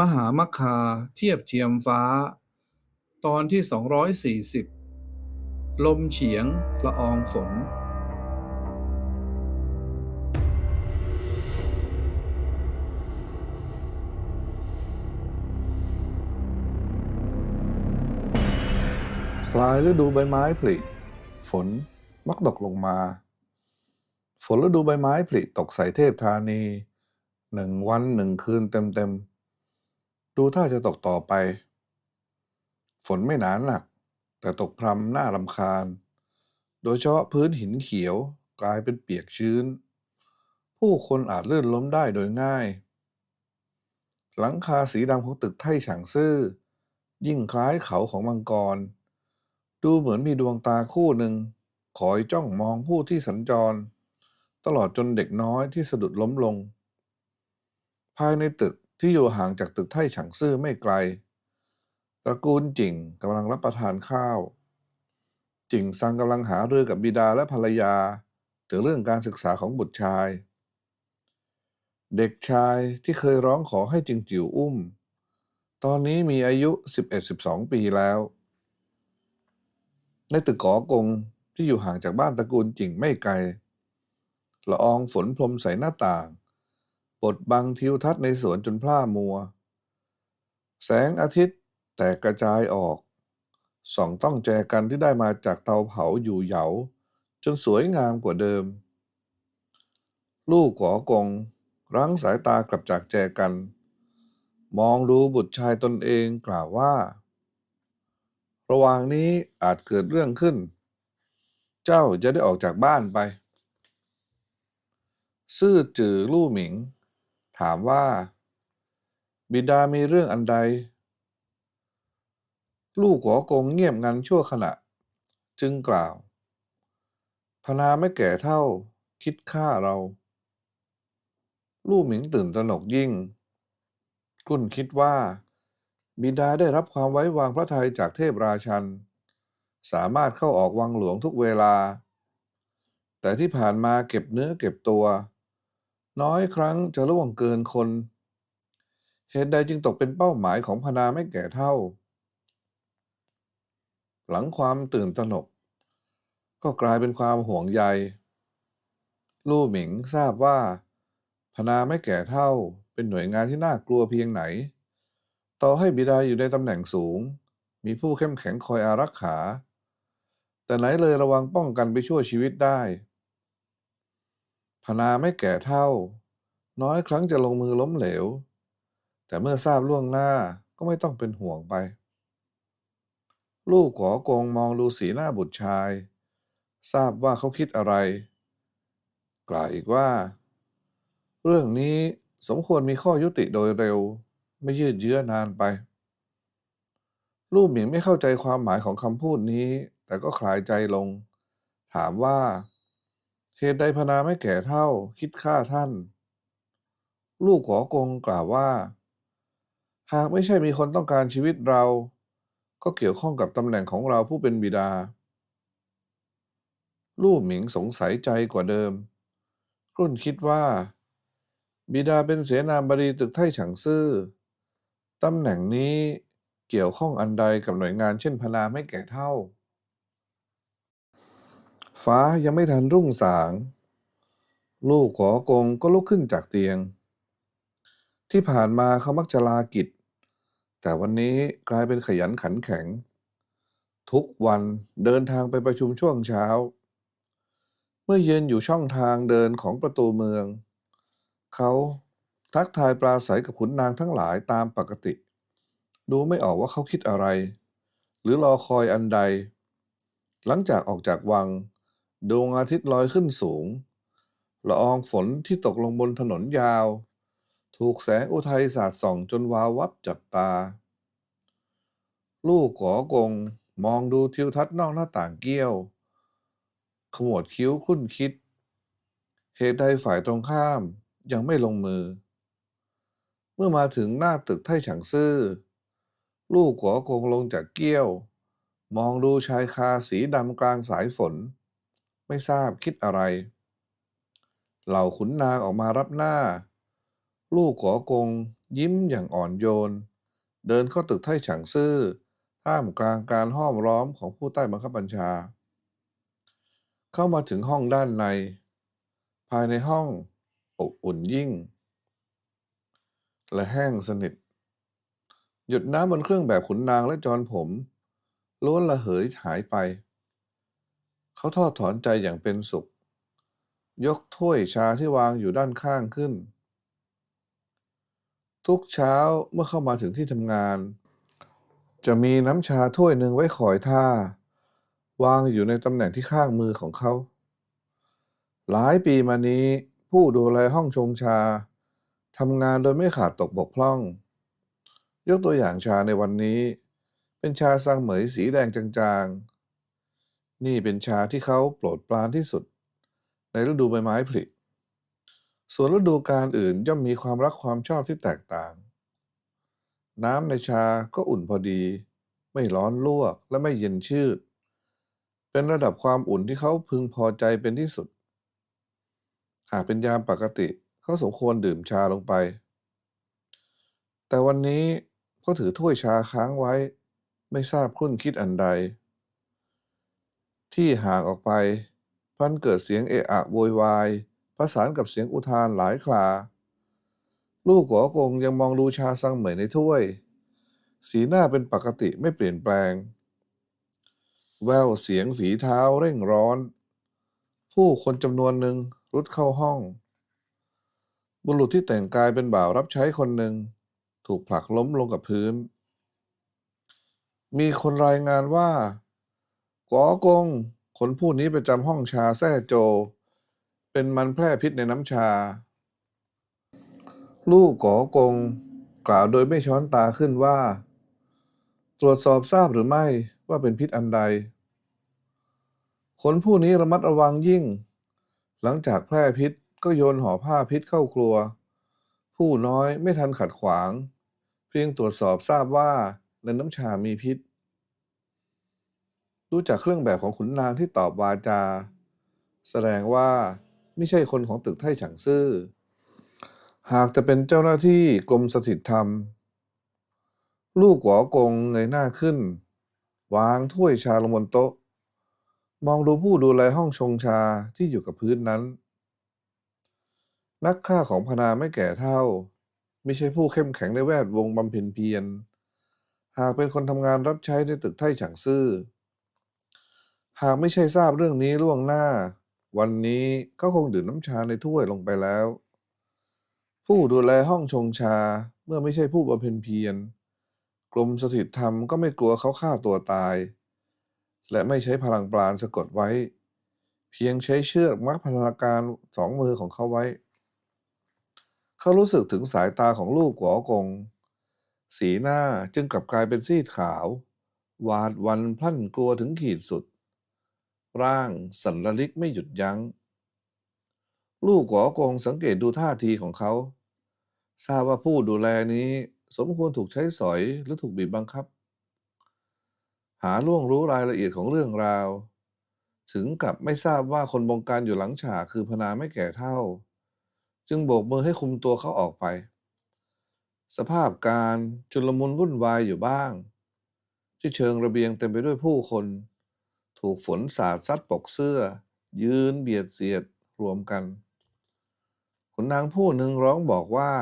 มหามัคคาเทียบเทียมฟ้า ตอนที่ 240 ลมเฉียงละอองฝน ปลายฤดูใบไม้ผลิฝนมักตกลงมา ฝนฤดูใบไม้ผลิตกใส่เทพธานีหนึ่งวันหนึ่งคืนเต็มๆ ดูท่าจะตกต่อไป ฝนไม่หนาหนัก แต่ตกพรำน่ารำคาญ โดยเฉพาะพื้นหินเขียวกลายเป็นเปียกชื้น ผู้คนอาจลื่นล้มได้โดยง่าย หลังคาสีดำของตึกไท่ฉางซื่อ ยิ่งคล้ายเขาของมังกร ดูเหมือนมีดวงตาคู่หนึ่งคอยจ้องมองผู้ที่สัญจร ตลอดจนเด็กน้อยที่สะดุดล้มลง ภายในตึก ที่อยู่ห่างจากตึกไท่ฉางซื่อไม่ไกล ตระกูลจิ่งกำลังรับประทานข้าว จิ่งซังกำลังหาเรือกับบิดาและภรรยา ถึงเรื่องการศึกษาของบุตรชาย เด็กชายที่เคยร้องขอให้จิงจิ๋วอุ้ม ตอนนี้มีอายุ 11-12 ปีแล้ว ในตึกกอกงที่อยู่ห่างจากบ้านตระกูลจิ่งไม่ไกลละอองฝนพรมใส่หน้าต่าง บดบังทิวทัศน์ในสวนจนพร่ามัว แสงอาทิตย์แตกกระจายออก ส่องต้องแจกันที่ได้มาจากเตาเผาอยู่เหยา จนสวยงามกว่าเดิม ลูกกอกงรั้งสายตากลับจากแจกัน มองดูบุตรชายตนเองกล่าวว่า ระหว่างนี้อาจเกิดเรื่องขึ้น เจ้าจะได้ออกจากบ้านไป ซื่อจือลู่หมิง ถามว่า บิดามีเรื่องอันใด ลูกหัวกงเงียบงันชั่วขณะ จึงกล่าวพนาไม่แก่เท่า คิดฆ่าเรา ลู่หมิงตื่นตระหนกยิ่งคุณคิดว่า บิดาได้รับความไว้วางพระทัยจากเทพราชัน สามารถเข้าออกวังหลวงทุกเวลา แต่ที่ผ่านมาเก็บเนื้อเก็บตัว น้อยครั้งจะล่วงเกินคน เหตุใดจึงตกเป็นเป้าหมายของพนาไม่แก่เท่า หลังความตื่นตระหนก ก็กลายเป็นความห่วงใย ลู่หมิงทราบว่า พนาไม่แก่เท่าเป็นหน่วยงานที่น่ากลัวเพียงไหน ต่อให้บิดาอยู่ในตำแหน่งสูง มีผู้เข้มแข็งคอยอารักขา แต่ไหนเลยระวังป้องกันไปชั่วชีวิตได้ พนาไม่แก่เท่า น้อยครั้งจะลงมือล้มเหลว แต่เมื่อทราบล่วงหน้าก็ไม่ต้องเป็นห่วงไป ลูกขอกงมองดูสีหน้าบุตรชาย ทราบว่าเขาคิดอะไร กล่าวอีกว่า เรื่องนี้สมควรมีข้อยุติโดยเร็ว ไม่ยืดเยื้อนานไปลูกหมิงไม่เข้าใจความหมายของคำพูดนี้ แต่ก็คลายใจลง ถามว่า เหตุใดพนาไม่แก่เท่าคิดฆ่าท่าน ลูกขอกงกล่าวว่า หากไม่ใช่มีคนต้องการชีวิตเรา ก็เกี่ยวข้องกับตำแหน่งของเราผู้เป็นบิดา ลู่หมิงสงสัยใจกว่าเดิมรุ่นคิดว่า บิดาเป็นเสนาบดีตึกไท่ฉางซื่อตำแหน่งนี้เกี่ยวข้องอันใดกับหน่วยงานเช่นพนาไม่แก่เท่า ฟ้ายังไม่ทันรุ่งสาง ลูกขอกงก็ลุกขึ้นจากเตียง ที่ผ่านมาเขามักจะลากิจ แต่วันนี้กลายเป็นขยันขันแข็ง ทุกวันเดินทางไปประชุมช่วงเช้า เมื่อยืนอยู่ช่องทางเดินของประตูเมือง เขาทักทายปราศัยกับขุนนางทั้งหลายตามปกติ ดูไม่ออกว่าเขาคิดอะไร หรือรอคอยอันใด หลังจากออกจากวัง ดวงอาทิตย์ลอยขึ้นสูง ละอองฝนที่ตกลงบนถนนยาว ถูกแสงอุทัยสาดส่องจนวาววับจับตา ลูกขอกงมองดูทิวทัศน์นอกหน้าต่างเกี้ยว ขมวดคิ้วคุ้นคิด เหตุใดฝ่ายตรงข้ามยังไม่ลงมือ เมื่อมาถึงหน้าตึกไท่ฉางซื่อ ลูกขอกงลงจากเกี้ยว มองดูชายคาสีดำกลางสายฝน ไม่ทราบคิดอะไร เหล่าขุนนางออกมารับหน้า ลูกขอกง ยิ้มอย่างอ่อนโยน เดินเข้าตึกไท่ฉางซื่อท่ามกลางการห้อมล้อมของผู้ใต้บังคับบัญชา เข้ามาถึงห้องด้านใน ภายในห้องอบอุ่นยิ่ง และแห้งสนิท หยดน้ำบนเครื่องแบบขุนนางและจรผมล้วนระเหยหายไป เขาทอดถอนใจอย่างเป็นสุข ยกถ้วยชาที่วางอยู่ด้านข้างขึ้น ทุกเช้าเมื่อเข้ามาถึงที่ทำงาน จะมีน้ำชาถ้วยหนึ่งไว้คอยท่า วางอยู่ในตำแหน่งที่ข้างมือของเขา หลายปีมานี้ผู้ดูแลห้องชงชาทำงานโดยไม่ขาดตกบกพร่อง ยกตัวอย่างชาในวันนี้ เป็นชาซังเหมยสีแดงจาง นี่เป็นชาที่เขาโปรดปรานที่สุด ในฤดูใบไม้ผลิ ส่วนฤดูกาลอื่นย่อมมีความรักความชอบที่แตกต่าง น้ำในชาก็อุ่นพอดี ไม่ร้อนลวกและไม่เย็นชืด เป็นระดับความอุ่นที่เขาพึงพอใจเป็นที่สุด หากเป็นยามปกติเขาสมควรดื่มชาลงไป แต่วันนี้เขาถือถ้วยชาค้างไว้ ไม่ทราบครุ่นคิดอันใด ที่ห่างออกไป พันเกิดเสียงเอะอะโวยวายประสานกับเสียงอุทานหลายครา ลูกหัวกงยังมองดูชาซังเหมยในถ้วย สีหน้าเป็นปกติไม่เปลี่ยนแปลง แววเสียงฝีเท้าเร่งร้อน ผู้คนจำนวนหนึ่งรุดเข้าห้อง บุรุษที่แต่งกายเป็นบ่าวรับใช้คนหนึ่ง ถูกผลักล้มลงกับพื้น มีคนรายงานว่า ก๋อกง คนผู้นี้ประจำห้องชาแซ่โจ เป็นมันแพร่พิษในน้ำชา ลูกก๋อกง กล่าวโดยไม่ช้อนตาขึ้นว่า ตรวจสอบทราบหรือไม่ว่าเป็นพิษอันใด คนผู้นี้ระมัดระวังยิ่ง หลังจากแพร่พิษก็โยนห่อผ้าพิษเข้าครัว ผู้น้อยไม่ทันขัดขวาง เพียงตรวจสอบทราบว่าในน้ำชามีพิษ ดูจากเครื่องแบบของขุนนางที่ตอบวาจา แสดงว่าไม่ใช่คนของตึกไทฉางซื่อ หากจะเป็นเจ้าหน้าที่กรมสถิตธรรม ลูกหัวกงเงยหน้าขึ้น วางถ้วยชาลงบนโต๊ะ มองดูผู้ดูแลห้องชงชาที่อยู่กับพื้นนั้น นักฆ่าของพนาไม่แก่เท่า ไม่ใช่ผู้เข้มแข็งในแวดวงบำเพ็ญเพียร หากเป็นคนทำงานรับใช้ในตึกไทฉางซื่อ หากไม่ใช่ทราบเรื่องนี้ล่วงหน้า วันนี้ก็คงดื่มน้ำชาในถ้วยลงไปแล้ว ผู้ดูแลห้องชงชาเมื่อไม่ใช่ผู้บำเพ็ญเพียรกรมสถิตธรรมก็ไม่กลัวเขาฆ่าตัวตาย และไม่ใช้พลังปราณสะกดไว้ เพียงใช้เชือกมัดพันาการสองมือของเขาไว้ เขารู้สึกถึงสายตาของลูกหัวกง สีหน้าจึงกลับกลายเป็นซีดขาว หวาดวันพลั่นกลัวถึงขีดสุด ร่างสันระลิกไม่หยุดยัง้ง ลูกหัวกงสังเกตดูท่าทีของเขา ทราบว่าผู้ดูแลนี้ สมควรถูกใช้สอยหรือถูกบีบบังคับ หาล่วงรู้รายละเอียดของเรื่องราว ถึงกับไม่ทราบว่าคนบงการอยู่หลังฉากคือพนาไม่แก่เท่า จึงโบกมือให้คุมตัวเขาออกไป สภาพการจุลมุนวุ่นวายอยู่บ้าง ที่เชิงระเบียงเต็มไปด้วยผู้คน ถูกฝนสาดซัดปกเสื้อ ยืนเบียดเสียดรวมกันขุนนางผู้หนึ่งร้องบอกว่า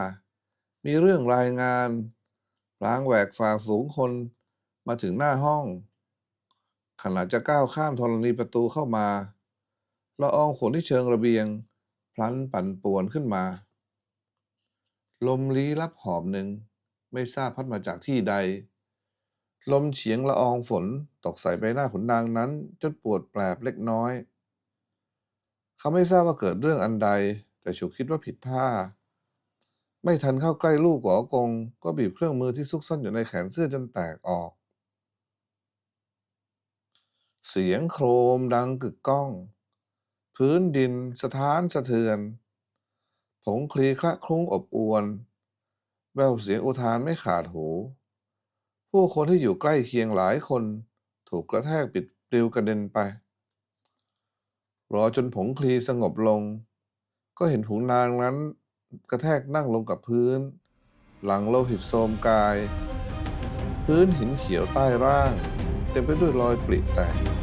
มีเรื่องรายงานพลางแหวกฝ่าฝูงคนมาถึงหน้าห้อง ขณะจะก้าวข้ามธรณีประตูเข้ามาละอองฝนที่เชิงระเบียง พลันปั่นป่วนขึ้นมา ลมลี้ลับหอบหนึ่ง ไม่ทราบพัดมาจากที่ใด ลมเฉียงละอองฝนตกใส่ใบหน้าขุนนางนั้นจนปวดแปลบเล็กน้อย เขาไม่ทราบว่าเกิดเรื่องอันใด แต่ฉุกคิดว่าผิดท่า ไม่ทันเข้าใกล้ลูกหัวกง ก็บีบเครื่องมือที่ซุกซ่อนอยู่ในแขนเสื้อจนแตกออก เสียงโครมดังกึกก้อง พื้นดินสะท้านสะเทือน ผงคลีคละคลุ้งอบอวน แววเสียงอุทานไม่ขาดหู ผู้คนที่อยู่ใกล้เคียงหลายคนถูกกระแทกปิดปลิวกระเด็นไป รอจนผงคลีสงบลง ก็เห็นหูนางนั้นกระแทกนั่งลงกับพื้น หลังโลหิตโทมกาย พื้นหินเขียวใต้ร่าง เต็มไปด้วยรอยปริแตก